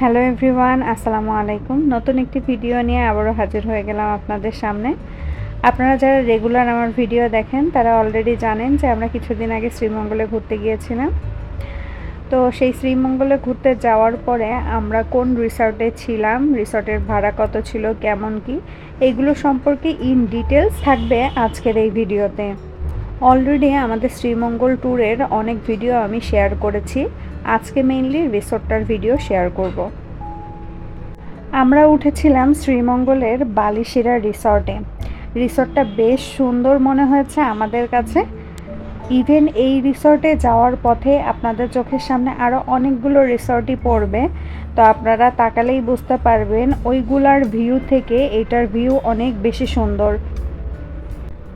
Hello everyone, আসসালামু আলাইকুম। নতুন একটি ভিডিও নিয়ে আবারও হাজির হয়ে গেলাম আপনাদের সামনে। আপনারা যারা রেগুলার আমার ভিডিও দেখেন, তারা অলরেডি জানেন যে আমরা কিছুদিন আগে শ্রীমঙ্গলে ঘুরতে গিয়েছিলাম। তো সেই শ্রীমঙ্গলে ঘুরতে যাওয়ার পরে আমরা কোন রিসর্টে ছিলাম, রিসর্টের ভাড়া কত ছিল, কেমন কি এইগুলো সম্পর্কে ইন ডিটেলস থাকবে আজকের এই ভিডিওতে। অলরেডি আমাদের শ্রীমঙ্গল ট্যুরের অনেক ভিডিও আমি শেয়ার করেছি। আজকে মেইনলি রিসোর্টটার ভিডিও শেয়ার করব। আমরা উঠেছিলাম শ্রীমঙ্গলের বালিশিরা রিসর্টে। রিসর্টটা বেশ সুন্দর মনে হয়েছে আমাদের কাছে। ইভেন এই রিসর্টে যাওয়ার পথে আপনাদের চোখের সামনে আরও অনেকগুলো রিসর্টই পড়বে। তো আপনারা তাকালেই বুঝতে পারবেন, ওইগুলার ভিউ থেকে এটার ভিউ অনেক বেশি সুন্দর।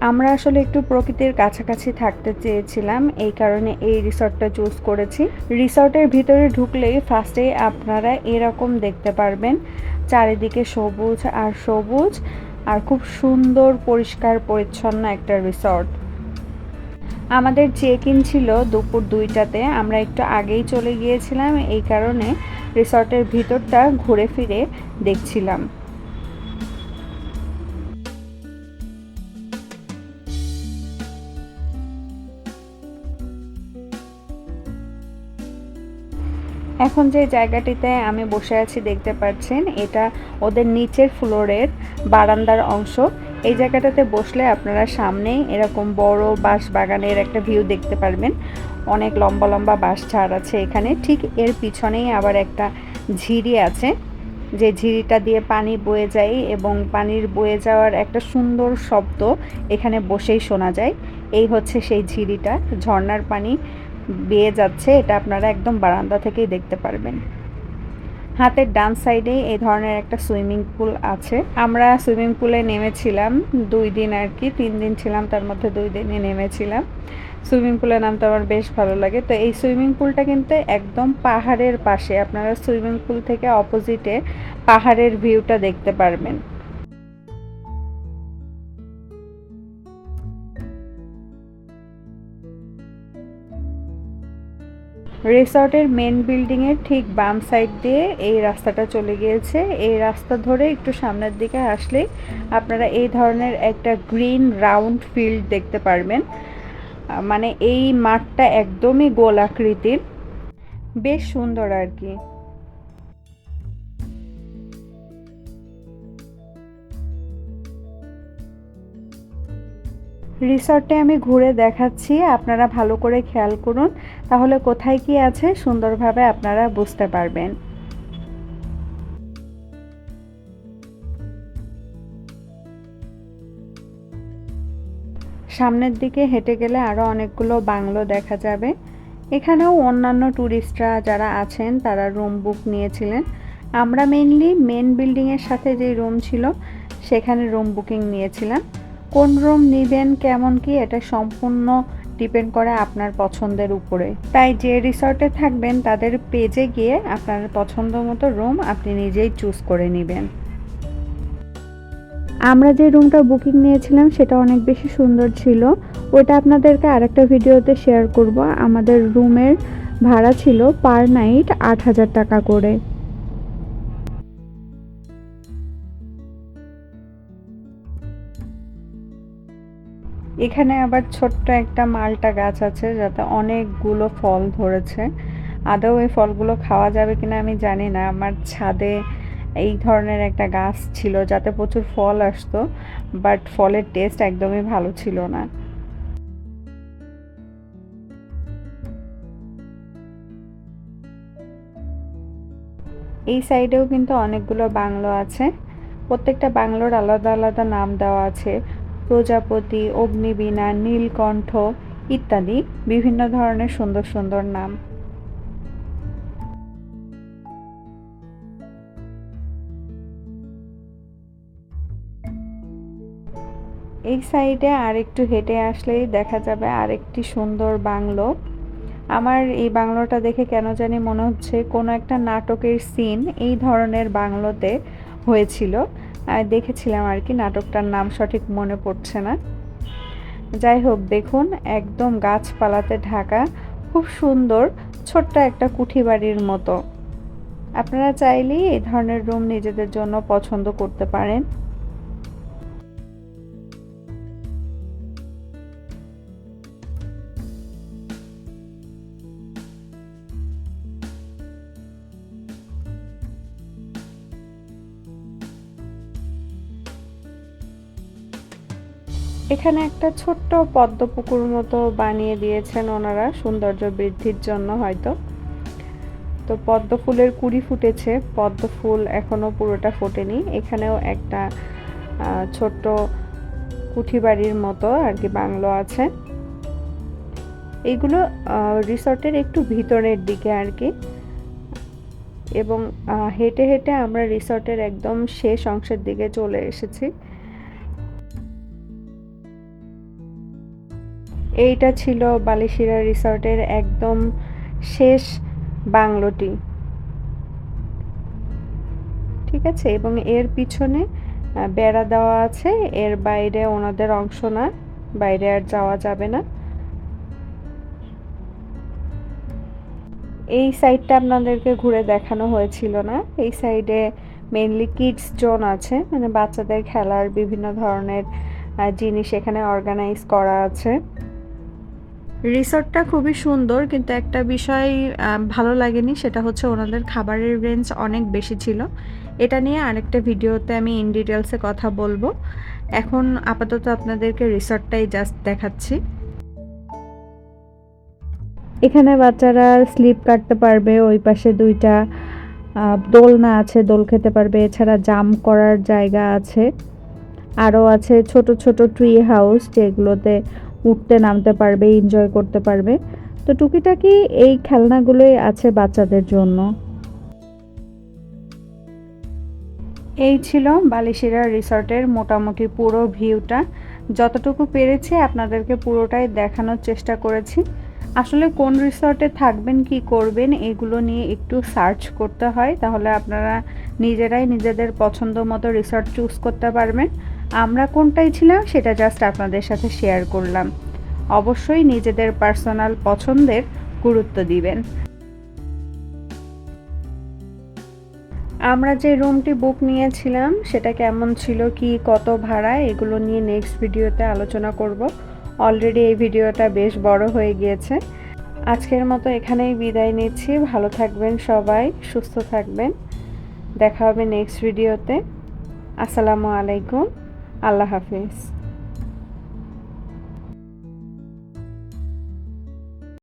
আমরা আসলে একটু প্রকৃতির কাছাকাছি থাকতে চেয়েছিলাম, এই কারণে এই রিসর্টটা চুজ করেছি। রিসর্টের ভিতরে ঢুকলেই ফার্স্টেই আপনারা এরকম দেখতে পারবেন, চারিদিকে সবুজ আর সবুজ, আর খুব সুন্দর, পরিষ্কার, পরিচ্ছন্ন একটা রিসর্ট। আমাদের চেক ইন ছিল দুপুর দুইটাতে, আমরা একটু আগেই চলে গিয়েছিলাম, এই কারণে রিসর্টের ভিতরটা ঘুরে ফিরে দেখছিলাম। এখন যে জায়গাটিতে আমি বসে আছি দেখতে পাচ্ছেন, এটা ওদের নিচের ফ্লোরের বারান্দার অংশ। এই জায়গাটাতে বসলে আপনারা সামনেই এরকম বড় বাঁশ বাগানের একটা ভিউ দেখতে পারবেন। অনেক লম্বা লম্বা বাঁশ ঝাড় আছে এখানে। ঠিক এর পিছনেই আবার একটা ঝিরি আছে। যে ঝিরিটা দিয়ে পানি বয়ে যায় এবং পানির বয়ে যাওয়ার একটা সুন্দর শব্দ এখানে বসেই শোনা যায়। এই হচ্ছে সেই ঝিরিটা, ঝর্নার পানি। বেয়ে যাচ্ছে, এটা আপনারা একদম বারান্দা থেকেই দেখতে পারবেন। হাতের ডান সাইডে এই ধরনের একটা সুইমিং পুল আছে। আমরা সুইমিং পুলে নেমেছিলাম দুই দিন আর কি, তিন দিন ছিলাম, তার মধ্যে দুই দিনে নেমেছিলাম। সুইমিং পুলে নামতে আমার বেশ ভালো লাগে। তো এই সুইমিং পুলটা কিন্তু একদম পাহাড়ের পাশে, আপনারা সুইমিং পুল থেকে অপোজিটে পাহাড়ের ভিউটা দেখতে পারবেন। রিসর্টের মেন বিল্ডিংয়ের ঠিক বাম সাইড দিয়ে এই রাস্তাটা চলে গিয়েছে। এই রাস্তা ধরে একটু সামনের দিকে আসলেই আপনারা এই ধরনের একটা গ্রিন রাউন্ড ফিল্ড দেখতে পারবেন। মানে এই মাঠটা একদমই গোল আকৃতির বেশ সুন্দর আর কি। রিসর্টে আমি ঘুরে দেখাচ্ছি, আপনারা ভালো করে খেয়াল করুন। তাহলে কোথায় কি আছে সুন্দরভাবে আপনারা বুঝতে পারবেন। সামনের দিকে হেঁটে গেলে আরও অনেকগুলো বাংলো দেখা যাবে। এখানেও অন্যান্য ট্যুরিস্টরা যারা আছেন, তারা রুম বুক নিয়েছিলেন। আমরা মেনলি মেন বিল্ডিংয়ের সাথে যে রুম ছিল, সেখানে রুম বুকিং নিয়েছিলাম। কোন রুম নেবেন, কেমন কি, এটা সম্পূর্ণ ডিপেন্ড করে আপনার পছন্দের উপরে। তাই যে রিসর্টে থাকবেন, তাদের পেজে গিয়ে আপনার পছন্দ মতো রুম আপনি নিজেই চুজ করে নেবেন। আমরা যে রুমটা বুকিং নিয়েছিলাম, সেটা অনেক বেশি সুন্দর ছিল। ওটা আপনাদেরকে আরেকটা ভিডিওতে শেয়ার করব। আমাদের রুমের ভাড়া ছিল পার নাইট আট হাজার টাকা করে। এখানে আবার ছোট্ট একটা মালটা গাছ আছে যাতে অনেকগুলো ফল ধরেছে। আদৌ এই ফলগুলো খাওয়া যাবে কিনা আমি জানি না। আমার ছাদে এই ধরনের একটা গাছ ছিল যাতে প্রচুর ফল আসতো, বাট ফলের টেস্ট একদমই ভালো ছিল না। এই সাইডেও কিন্তু অনেকগুলো বাংলো আছে। প্রত্যেকটা বাংলোর আলাদা আলাদা নাম দেওয়া আছে। প্রজাপতি, অগ্নিবীণা, নীলকণ্ঠ ইত্যাদি বিভিন্ন ধরনের সুন্দর সুন্দর নাম। এই সাইডে আর একটু হেঁটে আসলেই দেখা যাবে আরেকটি সুন্দর বাংলো। আমার এই বাংলোটা দেখে কেন জানি মনে হচ্ছে কোনো একটা নাটকের সিন এই ধরনের বাংলোতে হয়েছিল। দেখেছিলাম আর কি, নাটকটার নাম সঠিক মনে পড়ছে না। যাই হোক, দেখুন, একদম গাছপালাতে ঢাকা, খুব সুন্দর, ছোট্ট একটা কুঠি বাড়ির মতো। আপনারা চাইলেই এই ধরনের রুম নিজেদের জন্য পছন্দ করতে পারেন। এখানে একটা ছোট্ট পদ্ম পুকুর মতো বানিয়ে দিয়েছেন ওনারা সৌন্দর্য বৃদ্ধির জন্য হয়তো। তো পদ্ম ফুলের কুড়ি ফুটেছে পদ্ম ফুল এখনও পুরোটা ফোটেনি। এখানেও একটা ছোট্ট কুঠি বাড়ির মতো আর কি বাংলো আছে। এইগুলো রিসর্টের একটু ভিতরের দিকে আর কি। এবং হেঁটে হেঁটে আমরা রিসর্টের একদম শেষ অংশের দিকে চলে এসেছি। এইটা ছিল বালিশিরা রিসর্টের একদম শেষ বাংলোটি। ঠিক আছে? এবং এর পিছনে বেড়া দেওয়া আছে। এর বাইরে ওনাদের অংশ না। বাইরে আর যাওয়া যাবে না। এই সাইডটা আপনাদেরকে ঘুরে দেখানো হয়েছিল না? এই সাইডে মেনলি কিডস জোন আছে। মানে বাচ্চাদের খেলার বিভিন্ন ধরনের জিনিস এখানে অর্গানাইজ করা আছে। রিসর্টটা খুবই সুন্দর, কিন্তু একটা বিষয় ভালো লাগেনি, সেটা হচ্ছে ওনাদের খাবারের রেঞ্জ অনেক বেশি ছিল। এটা নিয়ে আরেকটা ভিডিওতে আমি ইন ডিটেলসে কথা বলব। এখন আপাতত আপনাদেরকে রিসর্টটাই জাস্ট দেখাচ্ছি। এখানে বাচ্চারা স্লিপ কাটতে পারবে, ওই পাশে দুইটা দোলনা আছে, দোল খেতে পারবে। এছাড়া জাম করার জায়গা আছে। আরও আছে ছোট ছোট ট্রি হাউস যেগুলোতে উঠতে নামতে পারবে এনজয় করতে পারবে। তো টুকিটাকি এই খেলনাগুলোই আছে বাচ্চাদের জন্য। এই ছিল বালিশিরা রিসর্টের মোটামুটি পুরো ভিউটা। যতটুকু পেরেছি আপনাদেরকে পুরোটাই দেখানোর চেষ্টা করেছি। আসলে কোন রিসর্টে থাকবেন, কি করবেন, এগুলো নিয়ে একটু সার্চ করতে হয়। তাহলে আপনারা নিজেরাই নিজেদের পছন্দ মতো রিসর্ট চুজ করতে পারবেন। আমরা কোনটাই ছিলাম সেটা জাস্ট আপনাদের সাথে শেয়ার করলাম। অবশ্যই নিজেদের পার্সোনাল পছন্দের গুরুত্ব দিবেন। আমরা যে রুমটি বুক নিয়েছিলাম, সেটা কেমন ছিল, কি, কত ভাড়া, এগুলো নিয়ে নেক্সট ভিডিওতে আলোচনা করব। অলরেডি এই ভিডিওটা বেশ বড় হয়ে গিয়েছে। আজকের মতো এখানেই বিদায় নিচ্ছি। ভালো থাকবেন সবাই, সুস্থ থাকবেন। দেখা হবে নেক্সট ভিডিওতে আসসালামু আলাইকুম। আল্লাহ হাফিজ।